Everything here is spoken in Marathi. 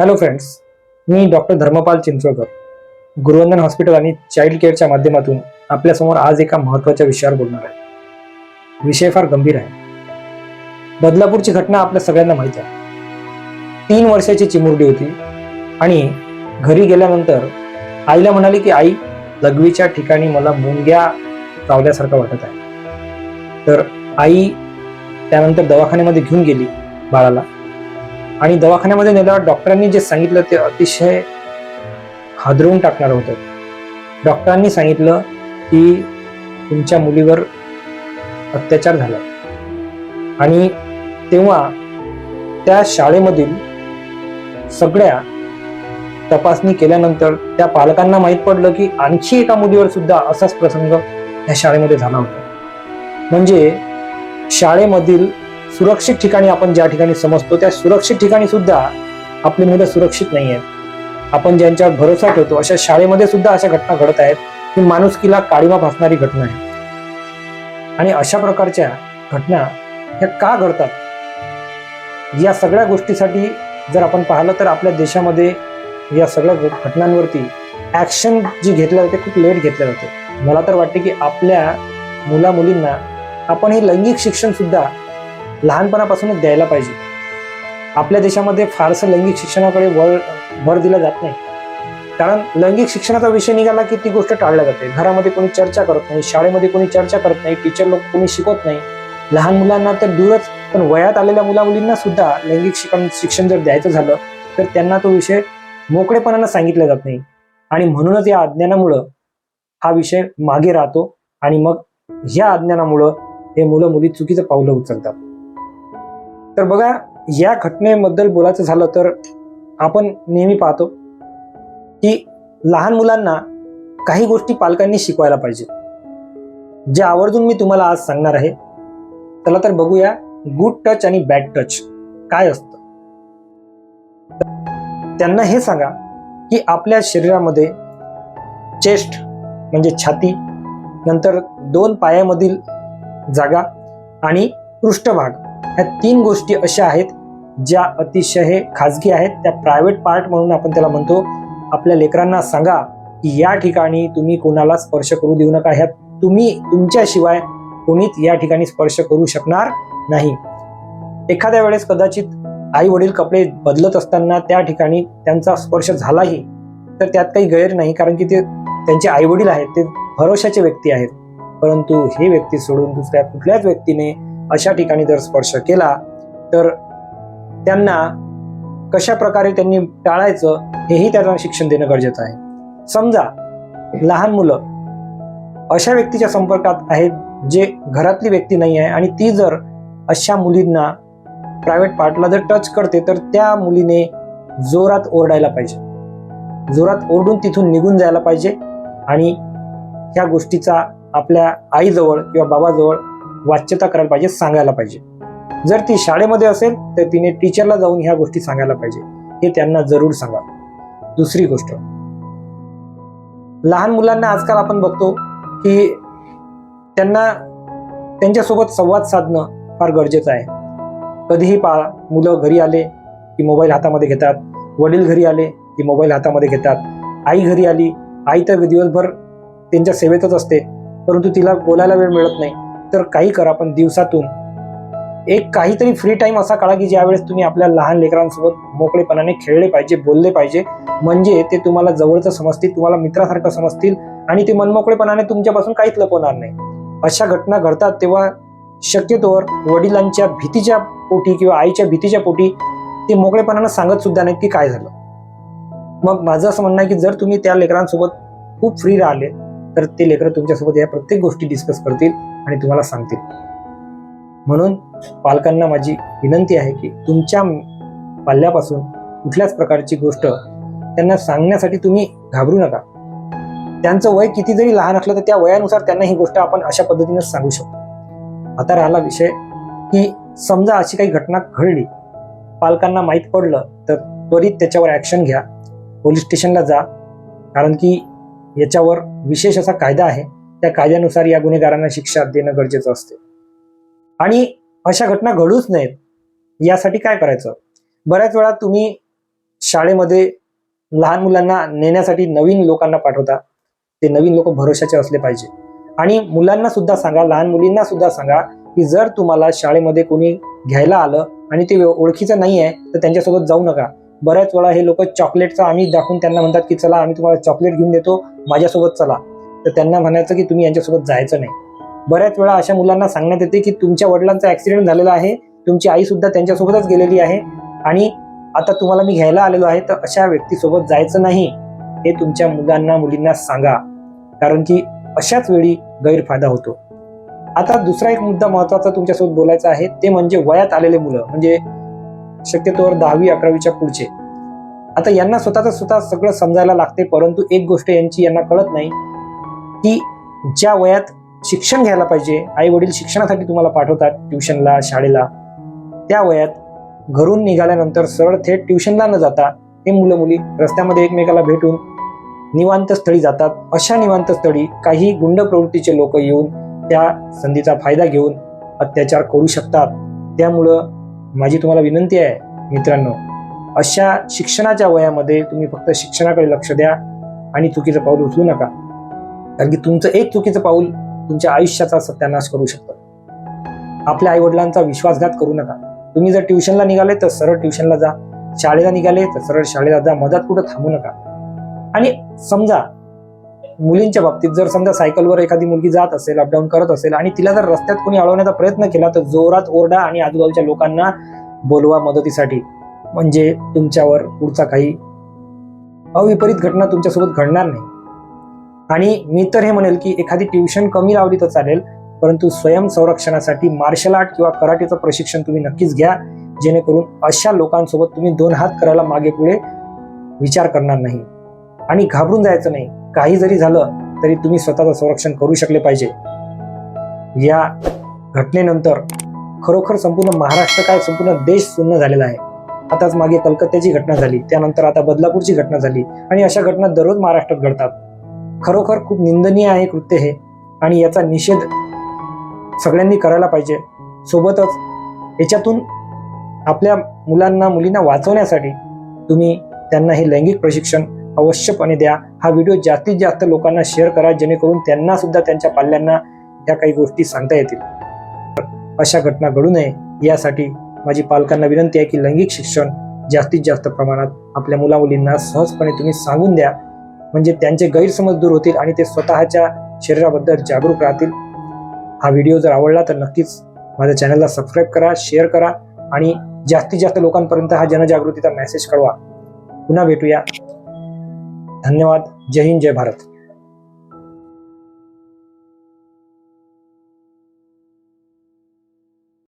हॅलो फ्रेंड्स मी डॉक्टर धर्मपाल चिंचोळकर. गुरुवंदन हॉस्पिटल आणि चाइल्ड केअरच्या माध्यमातून आपल्यासमोर आज एका महत्त्वाच्या विषयावर बोलणार आहे. विषय फार गंभीर आहे. बदलापूरची घटना आपल्या सगळ्यांना माहीत आहे. तीन वर्षाची चिमुरडी होती आणि घरी गेल्यानंतर आईला म्हणाली की आई लघवीच्या ठिकाणी मला मुंग्या चावल्यासारखं वाटत आहे. तर आई त्यानंतर दवाखान्यामध्ये घेऊन गेली बाळाला. आणि दवाखान्यामध्ये नेल्यावर डॉक्टरांनी जे सांगितलं ते अतिशय हादरवून टाकणारं होतं. डॉक्टरांनी सांगितलं की तुमच्या मुलीवर अत्याचार झाला. आणि तेव्हा त्या शाळेमधील सगळ्या तपासणी केल्यानंतर त्या पालकांना माहीत पडलं की आणखी एका मुलीवर सुद्धा असाच प्रसंग या शाळेमध्ये झाला होता. म्हणजे शाळेमधील सुरक्षित ठिकाणी आपण ज्या ठिकाणी समजतो त्या सुरक्षित ठिकाणी सुद्धा आपली मुलं सुरक्षित नाही आहेत आपण ज्यांच्यावर भरोसा ठेवतो अशा शाळेमध्ये सुद्धा अशा घटना घडत आहेत ही माणुसकीला काळीमा फासणारी घटना आहे. आणि अशा प्रकारच्या घटना ह्या का घडतात? या सगळ्या गोष्टीसाठी जर आपण पाहिलं तर आपल्या देशामध्ये या सगळ्या घटनांवरती ॲक्शन जी घेतल्या जाते खूप लेट घेतल्या जाते. मला तर वाटते की आपल्या मुला मुलींना आपण हे लैंगिक शिक्षणसुद्धा लहानपणापासूनच द्यायला पाहिजे. आपल्या देशामध्ये फारसं लैंगिक शिक्षणाकडे वळ भर दिला जात नाही. कारण लैंगिक शिक्षणाचा विषय निघाला की ती गोष्ट टाळल्या जाते. घरामध्ये कोणी चर्चा करत नाही शाळेमध्ये कोणी चर्चा करत नाही टीचर लोक कोणी शिकवत नाही. लहान मुलांना तर दूरच पण वयात आलेल्या मुला मुलींना सुद्धा लैंगिक शिक्षण शिक्षण जर द्यायचं झालं तर त्यांना तो विषय मोकळेपणानं सांगितला जात नाही. आणि म्हणूनच या अज्ञानामुळं हा विषय मागे राहतो आणि मग या अज्ञानामुळं हे मुलं मुली चुकीचं पावलं उचलतात. तर बघा या घटनेबद्दल बोलायचं झालं तर आपण नेहमी पाहतो की लहान मुलांना काही गोष्टी पालकांनी शिकवायला पाहिजे. जे आवर्जून मी तुम्हाला आज सांगणार आहे चला तर बघूया गुड टच आणि बॅड टच काय असतं. त्यांना हे सांगा की आपल्या शरीरामध्ये चेस्ट म्हणजे छाती नंतर दोन पायामधील जागा आणि पृष्ठभाग ह्या तीन गोष्टी अशा आहेत ज्या अतिशय खाजगी आहेत. त्या प्रायव्हेट पार्ट म्हणून आपण त्याला म्हणतो. आपल्या लेकरांना सांगा की या ठिकाणी तुम्ही कोणाला स्पर्श करू देऊ नका. ह्या तुम्ही तुमच्याशिवाय कोणीच या ठिकाणी स्पर्श करू शकणार नाही. एखाद्या वेळेस कदाचित आई वडील कपडे बदलत असताना त्या ठिकाणी त्यांचा स्पर्श झालाही तर त्यात काही गैर नाही कारण की ते त्यांचे आई वडील आहेत ते भरोशाचे व्यक्ती आहेत. परंतु हे व्यक्ती सोडून दुसऱ्या कुठल्याच व्यक्तीने अशा ठिकाणी जर स्पर्श केला तर त्यांना कशा प्रकारे त्यांनी टाळायचं हेही त्यांना शिक्षण देणं गरजेचं आहे. समजा लहान मुलं अशा व्यक्तीच्या संपर्कात आहेत जे घरातली व्यक्ती नाही आहे आणि ती जर अशा मुलींना प्रायव्हेट पार्टला जर टच करते तर त्या मुलीने जोरात ओरडायला पाहिजे. जोरात ओरडून तिथून निघून जायला पाहिजे आणि ह्या गोष्टीचा आपल्या आईजवळ किंवा बाबाजवळ वाच्यता करायला पाहिजे सांगायला पाहिजे. जर ती शाळेमध्ये असेल तर तिने टीचरला जाऊन ह्या गोष्टी सांगायला पाहिजे. हे त्यांना जरूर सांगा. दुसरी गोष्ट. लहान मुलांना आजकाल आपण बघतो की त्यांना त्यांच्यासोबत संवाद साधणं फार गरजेचं आहे. कधीही पा मुलं घरी आले की मोबाईल हातामध्ये घेतात वडील घरी आले की मोबाईल हातामध्ये घेतात. आई घरी आली आई तर दिवसभर त्यांच्या सेवेतच असते परंतु तिला बोलायला वेळ मिळत नाही. तर काही करा पण दिवसातून एक काहीतरी फ्री टाइम असा काढा की ज्यावेळेस तुम्ही आपल्या लहान लेकरांसोबत मोकळेपणाने खेळले पाहिजे बोलले पाहिजे. म्हणजे ते तुम्हाला जवळचं समजतील तुम्हाला मित्रासारखं समजतील आणि ते मनमोकळेपणाने तुमच्यापासून काहीच लपवणार नाही. अशा घटना घडतात तेव्हा शक्यतोवर वडिलांच्या भीतीच्या पोटी किंवा आईच्या भीतीच्या पोटी ते मोकळेपणानं सांगत सुद्धा नाहीत की काय झालं. मग माझं असं म्हणणं आहे की जर तुम्ही त्या लेकरांसोबत खूप फ्री राहिले तर ते लेकरं तुमच्यासोबत या प्रत्येक गोष्टी डिस्कस करतील. आणि तुम्हाला सांगतील म्हणून पालकांना माझी विनंती आहे की तुमच्या पाल्यापासून कुठल्याच प्रकारची गोष्ट त्यांना सांगण्यासाठी तुम्ही घाबरू नका. त्यांचं वय किती जरी लहान असलं तर त्या वयानुसार त्यांना ही गोष्ट आपण अशा पद्धतीने सांगू शकतो. आता राहिला विषय की समजा अशी काही घटना घडली पालकांना माहीत पडलं तर त्वरित त्याच्यावर ॲक्शन घ्या. पोलीस स्टेशनला जा कारण की याच्यावर विशेष असा कायदा आहे. त्या कायद्यानुसार या गुन्हेगारांना शिक्षा देणं गरजेचं असते. आणि अशा घटना घडूच नयेत यासाठी काय करायचं? बऱ्याच वेळा तुम्ही शाळेमध्ये लहान मुलांना नेण्यासाठी नवीन लोकांना पाठवता. ते नवीन लोक भरोशाचे असले पाहिजे. आणि मुलांना सुद्धा सांगा लहान मुलींना सुद्धा सांगा की जर तुम्हाला शाळेमध्ये कोणी घ्यायला आलं आणि ते ओळखीचं नाही आहे तर त्यांच्यासोबत जाऊ नका. बऱ्याच वेळा हे लोक चॉकलेटचा आम्ही दाखवून त्यांना म्हणतात की चला आम्ही तुम्हाला चॉकलेट घेऊन देतो माझ्यासोबत चला. तर त्यांना म्हणायचं की तुम्ही यांच्यासोबत जायचं नाही. बऱ्याच वेळा अशा मुलांना सांगण्यात येते की तुमच्या वडिलांचा ऍक्सिडेंट झालेला आहे तुमची आई सुद्धा त्यांच्यासोबतच गेलेली आहे आणि आता तुम्हाला मी घ्यायला आलेलो आहे तर अशा व्यक्तीसोबत जायचं नाही हे तुमच्या मुलांना मुलींना सांगा. कारण की अशाच वेळी गैरफायदा होतो. आता दुसरा एक मुद्दा महत्त्वाचा तुमच्यासोबत बोलायचा आहे ते म्हणजे वयात आलेले मुलं म्हणजे शक्यतोवर दहावी अकरावीच्या पुढचे. आता यांना स्वतःच स्वतः सगळं समजायला लागते परंतु एक गोष्ट यांची यांना कळत नाही की ज्या वयात शिक्षण घ्यायला पाहिजे आई वडील शिक्षणासाठी तुम्हाला पाठवतात ट्युशनला शाळेला त्या वयात घरून निघाल्यानंतर सरळ थेट ट्युशनला न जाता हे मुलं मुली रस्त्यामध्ये एकमेकाला भेटून निवांत स्थळी जातात. अशा निवांत स्थळी काही गुंड प्रवृत्तीचे लोक येऊन त्या संधीचा फायदा घेऊन अत्याचार करू शकतात. त्यामुळं माझी तुम्हाला विनंती आहे मित्रांनो अशा शिक्षणाच्या वयामध्ये तुम्ही फक्त शिक्षणाकडे लक्ष द्या आणि चुकीचं पाऊल उचलू नका. कारण की तुमचं एक चुकीचं पाऊल तुमच्या आयुष्याचा सत्यानाश करू शकतं. आपल्या आईवडिलांचा विश्वासघात करू नका. तुम्ही जर ट्युशनला निघाले तर सरळ ट्युशनला जा. शाळेला निघाले तर सरळ शाळेला जा. मधात कुठं थांबू नका. आणि समजा मुलींच्या बाबतीत जर समजा सायकलवर एखादी मुलगी जात असेल अपडाऊन करत असेल आणि तिला जर रस्त्यात कोणी अडवण्याचा प्रयत्न केला तर जोरात ओरडा आणि आजूबाजूच्या लोकांना बोलवा मदतीसाठी. म्हणजे तुमच्यावर पुढचा काही अविपरीत घटना तुमच्यासोबत घडणार नाही. आणि मी तर हे म्हणेल की एखादी ट्युशन कमी लावली तर चालेल परंतु स्वयं संरक्षणासाठी मार्शल आर्ट किंवा कराटेचं प्रशिक्षण तुम्ही नक्कीच घ्या जेणेकरून अशा लोकांसोबत तुम्ही दोन हात करायला मागे पुढे विचार करणार नाही. आणि घाबरून जायचं नाही. काही जरी झालं तरी तुम्ही स्वतःचं संरक्षण करू शकले पाहिजे. या घटनेनंतर खरोखर संपूर्ण महाराष्ट्र काय संपूर्ण देश सुन्न झालेला आहे. आताच मागे कलकत्त्याची घटना झाली त्यानंतर आता बदलापूरची घटना झाली आणि अशा घटना दररोज महाराष्ट्रात घडतात. खरोखर खूप निंदनीय आहे कृत्य हे आणि याचा निषेध सगळ्यांनी करायला पाहिजे. सोबतच याच्यातून आपल्या मुलांना मुलींना वाचवण्यासाठी तुम्ही त्यांना हे लैंगिक प्रशिक्षण अवश्यपणे द्या. हा व्हिडिओ जास्तीत जास्त लोकांना शेअर करा जेणेकरून त्यांना सुद्धा त्यांच्या पाल्यांना या काही गोष्टी सांगता येतील. अशा घटना घडू नये. यासाठी माझी पालकांना विनंती आहे की लैंगिक शिक्षण जास्तीत जास्त प्रमाणात आपल्या मुला मुलींना सहजपणे तुम्ही सांगून द्या. म्हणजे त्यांचे गैरसमज दूर होतील आणि ते स्वतःच्या शरीराबद्दल जागरूक राहतील. हा व्हिडिओ जर आवडला तर नक्कीच माझ्या चॅनलला सबस्क्राईब करा शेअर करा आणि जास्तीत जास्त लोकांपर्यंत हा जनजागृतीचा मेसेज कळवा. पुन्हा भेटूया. धन्यवाद. जय हिंद जय भारत.